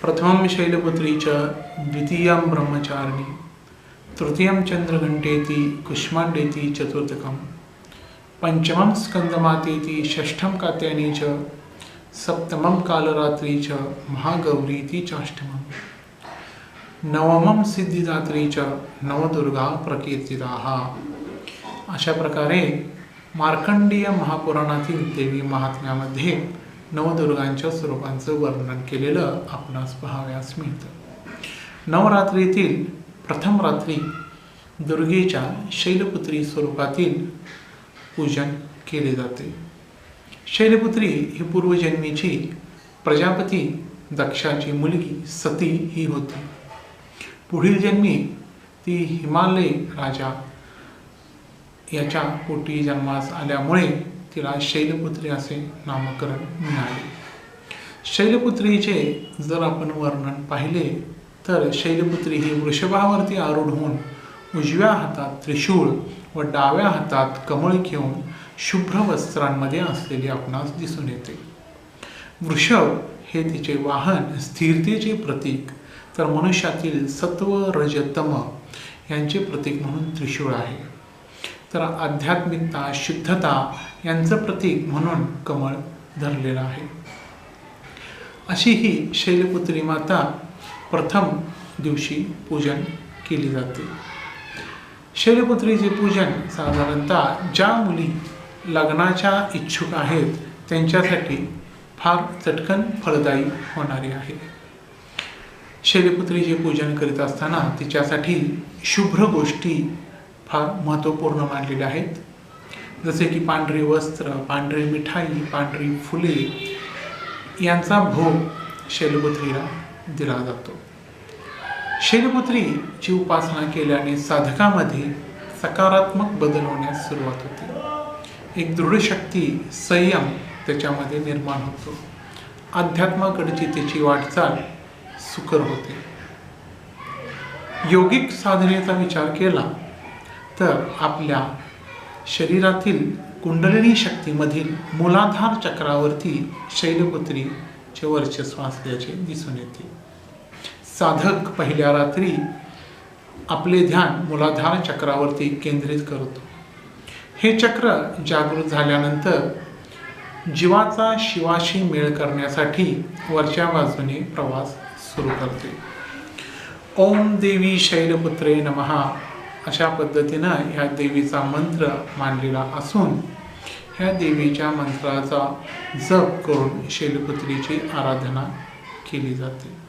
प्रथमं शैलपुत्री च द्वितीयं ब्रह्मचारिणी तृतीयं चन्द्रघण्टेति कुष्माण्डेति चतुर्थकं पञ्चमं स्कन्दमातेति षष्ठं कात्यायनी च सप्तमं कालरात्री च महागौरीति चाष्टमं नवमं सिद्धिदात्री च नवदुर्गा प्रकीर्तिताः। अशा प्रकारे मार्कंडीय महापुराणातील देवी महात्म्यामध्ये नवदुर्गांच्या स्वरूपांचं वर्णन केलेलं आपणास पाहाव्यास मिळतं. नवरात्रीतील प्रथम रात्री दुर्गेच्या शैलपुत्री स्वरूपातील पूजन केले जाते. शैलपुत्री ही पूर्वजन्मीची प्रजापती दक्षाची मुलगी सती ही होती. पुढील जन्मी ती हिमालय राजा याच्या पोटी जन्मास आल्यामुळे तिला शैलपुत्री असे नामकरण मिळाले. शैलपुत्रीचे जर आपण वर्णन पाहिले तर शैलपुत्री ही वृषभावरती आरूढ होऊन उजव्या हातात त्रिशूळ व डाव्या हातात कमळ घेऊन शुभ्र वस्त्रांमध्ये असलेली आपणास दिसून येते. वृषभ हे तिचे वाहन स्थिरतेचे प्रतीक तर मनुष्यातील सत्व रजतम यांचे प्रतीक म्हणून त्रिशूळ आहे. तर आध्यात्मिकता शुद्धता यांचं प्रतीक म्हणून कमळ धरलेलं आहे. अशी ही शैलपुत्री माता प्रथम दिवशी पूजन केली जाते. शैलपुत्रीचे पूजन साधारणतः ज्या मुली लग्नाच्या इच्छुक आहेत त्यांच्यासाठी फार चटकन फलदायी होणारी आहे. शैलपुत्रीचे पूजन करीत असताना तिच्यासाठी शुभ्र गोष्टी फार महत्त्वपूर्ण मानलेले आहेत. जसे की पांढरे वस्त्र पांढरे मिठाई पांढरी फुले यांचा भोग शैलपुत्रीला दिला जातो. शैलपुत्रीची उपासना केल्याने साधकामध्ये सकारात्मक बदल होण्यास सुरुवात होते. एक दृढ शक्ती संयम त्याच्यामध्ये निर्माण होतो. अध्यात्माकडची त्याची वाटचाल सुकर होते. योगिक साधनेचा विचार केला तर आपल्या शरीरातील कुंडलिनी शक्तीमधील मूलाधार चक्रावरती शैलपुत्रीचे वर्चस्व असल्याचे दिसून येते. साधक पहिल्या रात्री आपले ध्यान मूलाधार चक्रावरती केंद्रित करतो. हे चक्र जागृत झाल्यानंतर जीवाचा शिवाशी मेळ करण्यासाठी वरच्या बाजूने प्रवास सुरू करते. ओम देवी शैलपुत्रे नमहा अशा पद्धतीनं ह्या देवीचा मंत्र मांडलेला असून ह्या देवीच्या मंत्राचा जप करून शैलपुत्रीची आराधना केली जाते.